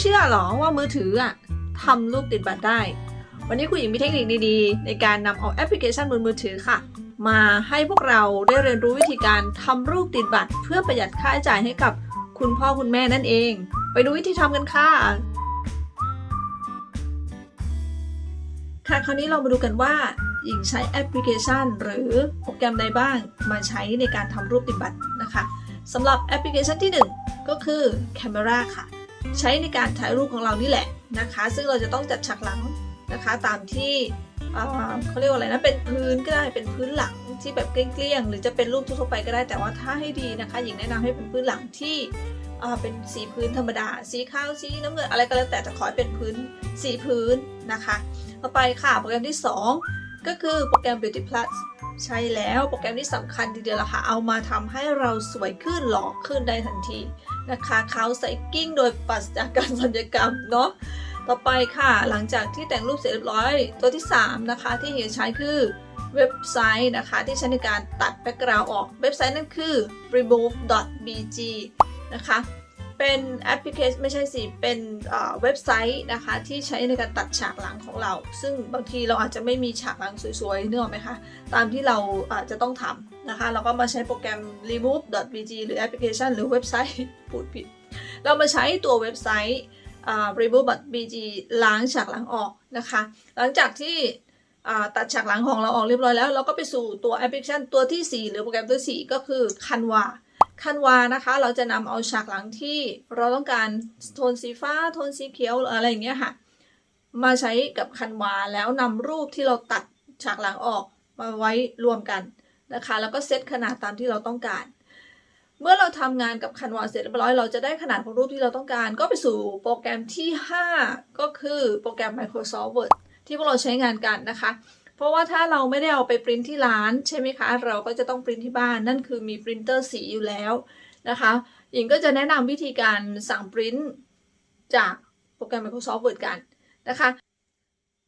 เชื่อหรอว่ามือถืออะทำรูปติดบัตรได้ วันนี้คุณหญิงมีเทคนิคดีๆ ในการนำเอาแอปพลิเคชันบนมือถือค่ะ มาให้พวกเราได้เรียนรู้วิธีการทำรูปติดบัตร เพื่อประหยัดค่าใช้จ่ายให้กับคุณพ่อคุณแม่นั่นเอง ไปดูวิธีทำกันค่ะค่ะคราวนี้เรามาดูกันว่าหญิงใช้แอปพลิเคชัน หรือโปรแกรมใดบ้างมาใช้ในการทำรูปติดบัตรนะคะสำหรับแอปพลิเคชันที่ 1 ก็คือ Camera ค่ะ ใช้ในการถ่ายรูปของเรานี่แหละนะคะ ซึ่งเราจะต้องจัดฉากหลังนะคะ ตามที่เเขาเรียกว่าอะไรนะเป็นพื้นก็ได้เป็นพื้นหลังที่แบบเกลี้ยงๆหรือจะเป็นรูปทั่วไปก็ได้แต่ว่าถ้าให้ดีนะคะหญิงแนะนำให้เป็นพื้นหลังที่เเป็นสีพื้นธรรมดา สีขาวสีน้ำเงินอะไรก็แล้วแต่แต่ขอให้เป็นพื้นสีพื้นนะคะ ต่อไปค่ะโปรแกรมที่ 2 ก็คือโปรแกรม Beauty Plus ใช่แล้วโปรแกรมที่สำคัญทีเดียวละค่ะเอามาทำให้เราสวยขึ้นหล่อขึ้นได้ทันที นะคะเขาใส่กิ้งโดยปราศจากการสัญญกรรมเนาะต่อไปค่ะหลังจากที่แต่งรูปเสร็จเรียบร้อยตัวที่ 3 นะคะ ที่เฮียใช้คือเว็บไซต์นะคะ ที่ใช้ในการตัดแบ็กกราวด์ออกเว็บไซต์นั่นคือ remove.bg นะคะ เป็นแอปพลิเคชันไม่ใช่สิ เป็นเว็บไซต์นะคะ ที่ใช้ในการตัดฉากหลังของเรา ซึ่งบางทีเราอาจจะไม่มีฉากหลังสวยๆเนึกอไหมคะ ตามที่เราอาจจะต้องทำนะคะ เราก็มาใช้โปรแกรม remove.bg หรือแอปพลิเคชันหรือเว็บไซต์พูดผิด เรามาใช้ตัวเว็บไซต์ remove.bg ล้างฉากหลังออกนะคะ หลังจากที่ตัดฉากหลังของเราออกเรียบร้อยแล้ว เราก็ไปสู่ตัวแอปพลิเคชันตัวที่ 4 หรือโปรแกรมตัวที่4ก็คือ Canva Canva นะคะ เราจะนำเอาฉากหลังที่เราต้องการโทนสีฟ้าโทนสีเขียวอะไรอย่างเงี้ยค่ะ มาใช้กับ Canva แล้วนำรูปที่เราตัดฉากหลังออกมาไว้รวมกันนะคะ แล้วก็เซตขนาดตามที่เราต้องการ เมื่อเราทำงานกับ Canva เสร็จเรียบร้อย เราจะได้ขนาดของรูปที่เราต้องการ ก็ไปสู่โปรแกรมที่ 5 ก็คือโปรแกรม Microsoft Word ที่พวกเราใช้งานกันนะคะ เพราะว่าถ้าเราไม่ได้เอาไปปริ้นที่ร้านใช่ไหมคะ เราก็จะต้องปริ้นที่บ้านนั่นคือมีปรินเตอร์สีอยู่แล้วนะคะหญิงก็จะแนะนำวิธีการสั่งปริ้นจากโปรแกรม Microsoft Word กันนะคะ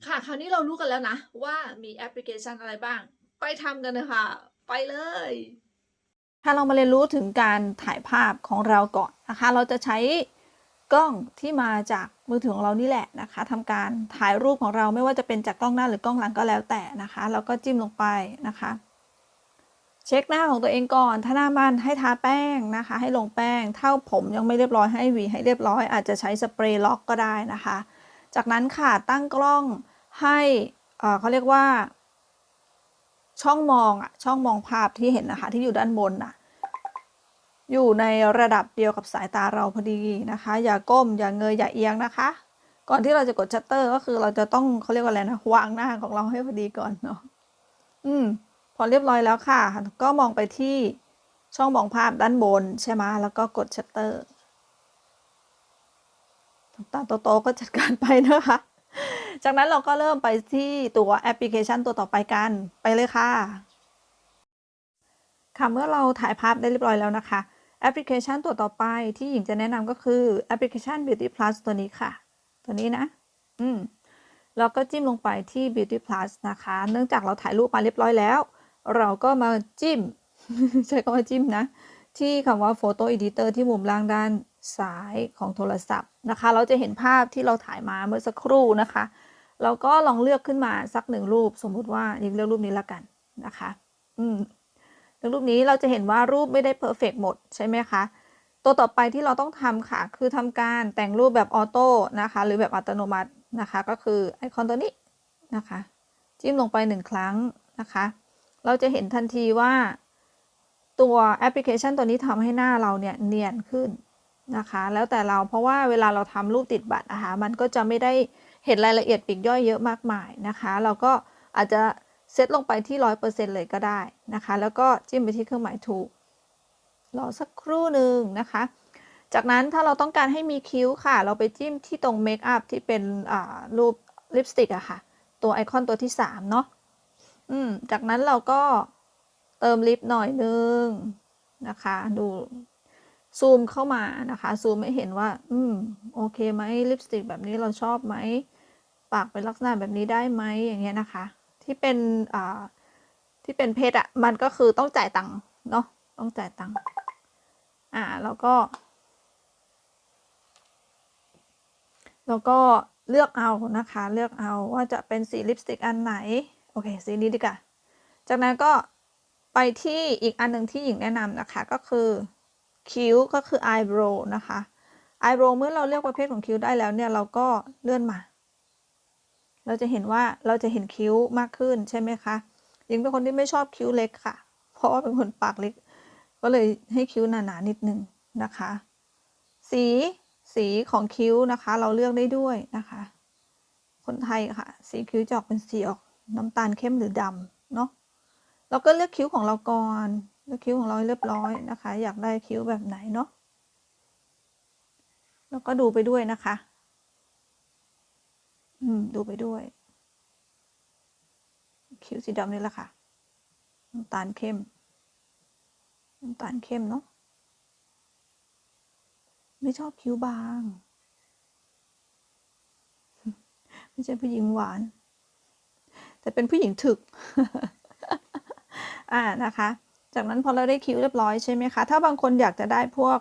ค่ะคราวนี้เรารู้กันแล้วนะ ว่ามีแอปพลิเคชันอะไรบ้าง ไปทำกันนะคะไปเลยถ้าเรามาเรียนรู้ถึงการถ่ายภาพของเราก่อนนะคะ เราจะใช้ กล้องที่มาจากมือถือของเรานี่แหละนะคะทำการถ่ายรูปของเราไม่ว่าจะเป็นจากกล้องหน้าหรือกล้องหลังก็แล้วแต่นะคะแล้วก็จิ้มลงไปนะคะ เช็คหน้าของตัวเองก่อน ถ้าหน้ามันให้ทาแป้งนะคะ ให้ลงแป้งเท่าผมยังไม่เรียบร้อยให้หวีให้เรียบร้อยอาจจะใช้สเปรย์ล็อกก็ได้นะคะ จากนั้นค่ะตั้งกล้องให้เอ่อเขาเรียกว่า ช่องมองอะช่องมองภาพที่เห็นนะคะที่อยู่ด้านบนน่ะ อยู่ในระดับเดียวกับสายตาเราพอดีนะคะ อย่าก้มอย่าเงยอย่าเอียงนะคะ ก่อนที่เราจะกดชัตเตอร์ก็คือเราจะต้องเขาเรียกว่าอะไรนะวางหน้าของเราให้พอดีก่อนเนาะอืม พอเรียบร้อยแล้วค่ะ ก็มองไปที่ช่องมองภาพด้านบนใช่ไหมแล้วก็กดชัตเตอร์ตาโตๆก็จัดการไปนะคะ จากนั้นเราก็เริ่มไปที่ตัวแอปพลิเคชันตัวต่อไปกันไปเลยค่ะค่ะเมื่อเราถ่ายภาพได้เรียบร้อยแล้วนะคะ แอปพลิเคชันตัวต่อไปที่หญิงจะแนะนำก็คือแอปพลิเคชัน Beauty Plus ตัวนี้ค่ะ ตัวนี้นะ อืมเราก็จิ้มลงไปที่ Beauty Plus นะคะ เนื่องจากเราถ่ายรูปมาเรียบร้อยแล้ว เราก็มาจิ้ม ใช้คำว่าจิ้มนะ ที่คำว่า Photo Editor ที่มุมล่างด้านซ้ายของโทรศัพท์นะคะ เราจะเห็นภาพที่เราถ่ายมาเมื่อสักครู่นะคะ เราก็ลองเลือกขึ้นมาสักหนึ่งรูป สมมุติว่ายิงเลือกรูปนี้ละกันนะคะ อืม ในรูปนี้เราจะเห็นว่ารูปไม่ได้เพอร์เฟกหมดใช่ไหมคะ ตัวต่อไปที่เราต้องทำค่ะ คือทำการแต่งรูปแบบออโต้นะคะ หรือแบบอัตโนมัตินะคะ ก็คือไอคอนตัวนี้นะคะ จิ้มลงไปหนึ่งครั้งนะคะ เราจะเห็นทันทีว่า ตัวแอปพลิเคชันตัวนี้ทำให้หน้าเราเนี่ยเนียนขึ้นนะคะ แล้วแต่เราเพราะว่าเวลาเราทำรูปติดบัตรนะคะมันก็จะไม่ได้เห็นรายละเอียดปีกย่อยเยอะมากมายนะคะ เราก็อาจจะ เซตลงไปที่ร้อยเปอร์เซ็นเลยก็ได้นะคะ แล้วก็จิ้มไปที่เครื่องหมายถูก รอสักครู่หนึ่งนะคะ จากนั้นถ้าเราต้องการให้มีคิ้วค่ะ เราไปจิ้มที่ตรงเมคอัพที่เป็นรูปลิปสติกอะค่ะ ตัวไอคอนตัวที่ 3 เนาะอืม จากนั้นเราก็เติมลิปหน่อยนึงนะคะ ดูซูมเข้ามานะคะ ซูมให้เห็นว่า อืม โอเคไหมลิปสติกแบบนี้เราชอบไหม ปากเป็นลักษณะแบบนี้ได้ไหมอย่างเงี้ยนะคะ ที่เป็นอ่าที่เป็นเพชรอะมันก็คือต้องจ่ายตังค์เนาะต้องจ่ายตังค์อ่าแล้วก็ แล้วก็เลือกเอานะคะ เลือกเอาว่าจะเป็นสีลิปสติกอันไหน โอเค สีนี้ดีกว่าจากนั้นก็ไปที่อีกอันหนึ่งที่หญิงแนะนำนะคะก็คือคิ้วก็คือ eyebrow นะคะ eyebrow เมื่อเราเลือกประเภทของคิ้วได้แล้วเนี่ย เราก็เลื่อนมา เราจะเห็นว่าเราจะเห็นคิ้วมากขึ้นใช่ไหมคะหญิงเป็นคนที่ไม่ชอบคิ้วเล็กค่ะ เพราะว่าเป็นคนปากเล็ก ก็เลยให้คิ้วหนาๆนิดนึงนะคะ สีสีของคิ้วนะคะ เราเลือกได้ด้วยนะคะ คนไทยค่ะ สีคิ้วจะออกเป็นสีออกน้ำตาลเข้มหรือดำเนาะเราก็เลือกคิ้วของเราก่อนเลือกคิ้วของเราเรียบร้อยนะคะ อยากได้คิ้วแบบไหนเนาะแล้วก็ดูไปด้วยนะคะ อืม ดูไปด้วย คิ้วสีดำนี่แหละค่ะน้ำตาลเข้มน้ำตาลเข้มเนาะไม่ชอบคิ้วบาง ไม่ใช่ผู้หญิงหวาน แต่เป็นผู้หญิงถึก อ่านะคะ จากนั้นพอเราได้คิ้วเรียบร้อยใช่ไหมคะ ถ้าบางคนอยากจะได้พวก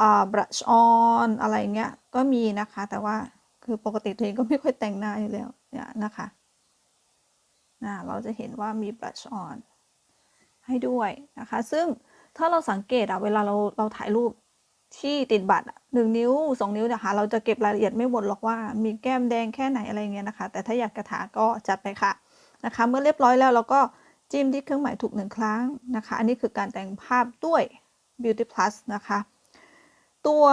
อ่าบรัชออนอะไรเงี้ย ก็มีนะคะ แต่ว่า คือปกติตัวเองก็ไม่ค่อยแต่งหน้าอยู่แล้วเนี่ยนะคะนะเราจะเห็นว่ามีบรัชออนให้ด้วยนะคะ ซึ่งถ้าเราสังเกตอะเวลาเราเราถ่ายรูปที่ติดบัตรหนึ่งนิ้วสองนิ้วนะคะ เราจะเก็บรายละเอียดไม่หมดหรอกว่า มีแก้มแดงแค่ไหนอะไรเงี้ยนะคะ แต่ถ้าอยากกระถาก็จัดไปค่ะนะคะ เมื่อเรียบร้อยแล้วเราก็จิ้มที่เครื่องหมายถูกหนึ่งครั้งนะคะ อันนี้คือการแต่งภาพด้วย Beauty Plus นะคะ ตัว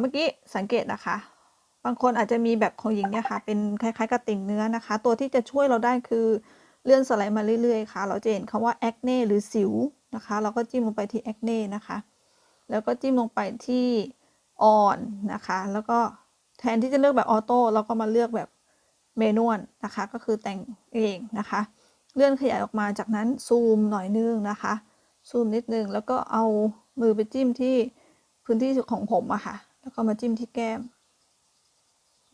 เมื่อกี้สังเกตนะคะ บางคนอาจจะมีแบบของหญิงเนี่ยค่ะ เป็นคล้ายๆ กับติ่งเนื้อนะคะ ตัวที่จะช่วยเราได้คือเลื่อนสไลด์มาเรื่อยๆค่ะ เราจะเห็นคำว่า acne หรือสิวนะคะ เราก็จิ้มลงไปที่ acne นะคะ แล้วก็จิ้มลงไปที่ on นะคะ แล้วก็แทนที่จะเลือกแบบออโต้เราก็มาเลือกแบบเมนวลนะคะ ก็คือแต่งเองนะคะ เลื่อนขยายออกมาจากนั้นซูมหน่อยนึงนะคะ ซูมนิดนึงแล้วก็เอามือไปจิ้มที่พื้นที่ของผมอะค่ะ แล้วก็มาจิ้มที่แก้ม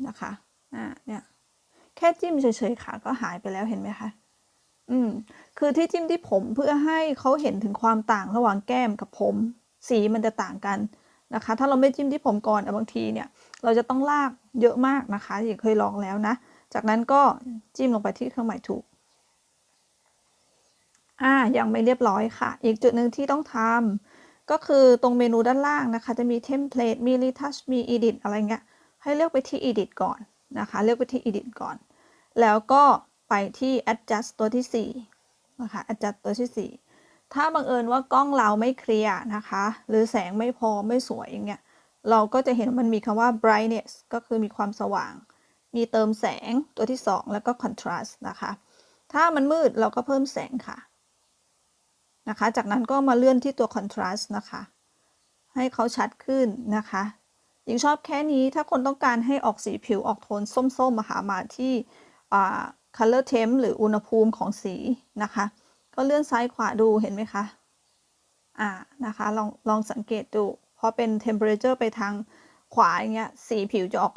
นะคะอ่าเนี่ยแค่จิ้มเฉยๆค่ะ ก็หายไปแล้วเห็นไหมคะอืมคือที่จิ้มที่ผมเพื่อให้เขาเห็นถึงความต่างระหว่างแก้มกับผม สีมันจะต่างกันนะคะ ถ้าเราไม่จิ้มที่ผมก่อนบางทีเนี่ยเราจะต้องลากเยอะมากนะคะอย่างเคยลองแล้วนะ จากนั้นก็จิ้มลงไปที่เครื่องหมายถูกอ่ายังไม่เรียบร้อยค่ะ อีกจุดหนึ่งที่ต้องทำก็คือตรงเมนูด้านล่างนะคะ จะมีเทมเพลตมี retouch มี edit อะไรเงี้ย ให้เลือกไปที่ edit ก่อนนะคะ เลือกไปที่ edit ก่อน แล้วก็ไปที่ adjust ตัวที่4นะคะ adjust ตัวที่4ถ้าบังเอิญว่ากล้องเราไม่เคลียร์นะคะ หรือแสงไม่พอไม่สวยอย่างเงี้ย เราก็จะเห็นมันมีคำว่า brightness ก็คือมีความสว่าง มีเติมแสงตัวที่ 2 แล้วก็ contrast นะคะ ถ้ามันมืดเราก็เพิ่มแสงค่ะนะคะ จากนั้นก็มาเลื่อนที่ตัว contrast นะคะ ให้เขาชัดขึ้นนะคะ ยิงชอบแค่นี้ถ้าคนต้องการให้ออกสีผิวออกโทนส้มๆมาหามาที่ color temp หรืออุณหภูมิของสีนะคะ ก็เลื่อนซ้ายขวาดูเห็นไหมคะอ่านะคะลองลองสังเกตดูพอเป็น temperature ไปทางขวาอย่างเงี้ยสีผิวจะออก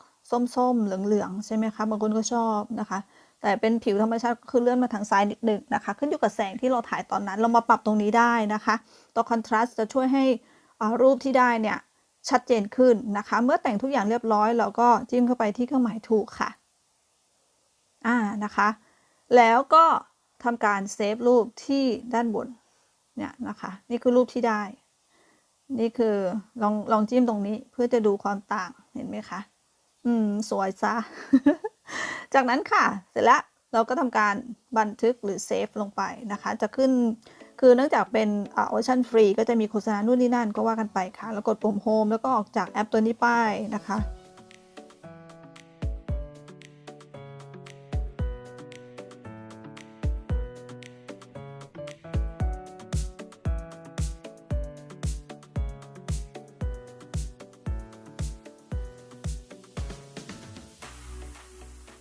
ส้มๆเหลืองๆใช่ไหมคะบางคนก็ชอบนะคะ แต่เป็นผิวธรรมชาติคือเลื่อนมาทางซ้ายนิดนึงนะคะ ขึ้นอยู่กับแสงที่เราถ่ายตอนนั้น เรามาปรับตรงนี้ได้นะคะ ตัว contrast จะช่วยให้รูปที่ได้เนี่ย ชัดเจนขึ้นนะคะ เมื่อแต่งทุกอย่างเรียบร้อยเราก็จิ้มเข้าไปที่เครื่องหมายถูกค่ะ อ่านะคะ แล้วก็ทำการเซฟรูปที่ด้านบนเนี่ยนะคะ นี่คือรูปที่ได้ นี่คือลองลองจิ้มตรงนี้เพื่อจะดูความต่างเห็นไหมคะ อืม สวยซะ จากนั้นค่ะ เสร็จแล้วเราก็ทำการบันทึกหรือเซฟลงไปนะคะ จะขึ้น คือเนื่องจากเป็นเวอร์ชันฟรีก็จะมีโฆษณานู่นนี่นั่นก็ว่ากันไปค่ะ แล้วกดปุ่มโฮมแล้วก็ออกจากแอปตัวนี้ไปนะคะ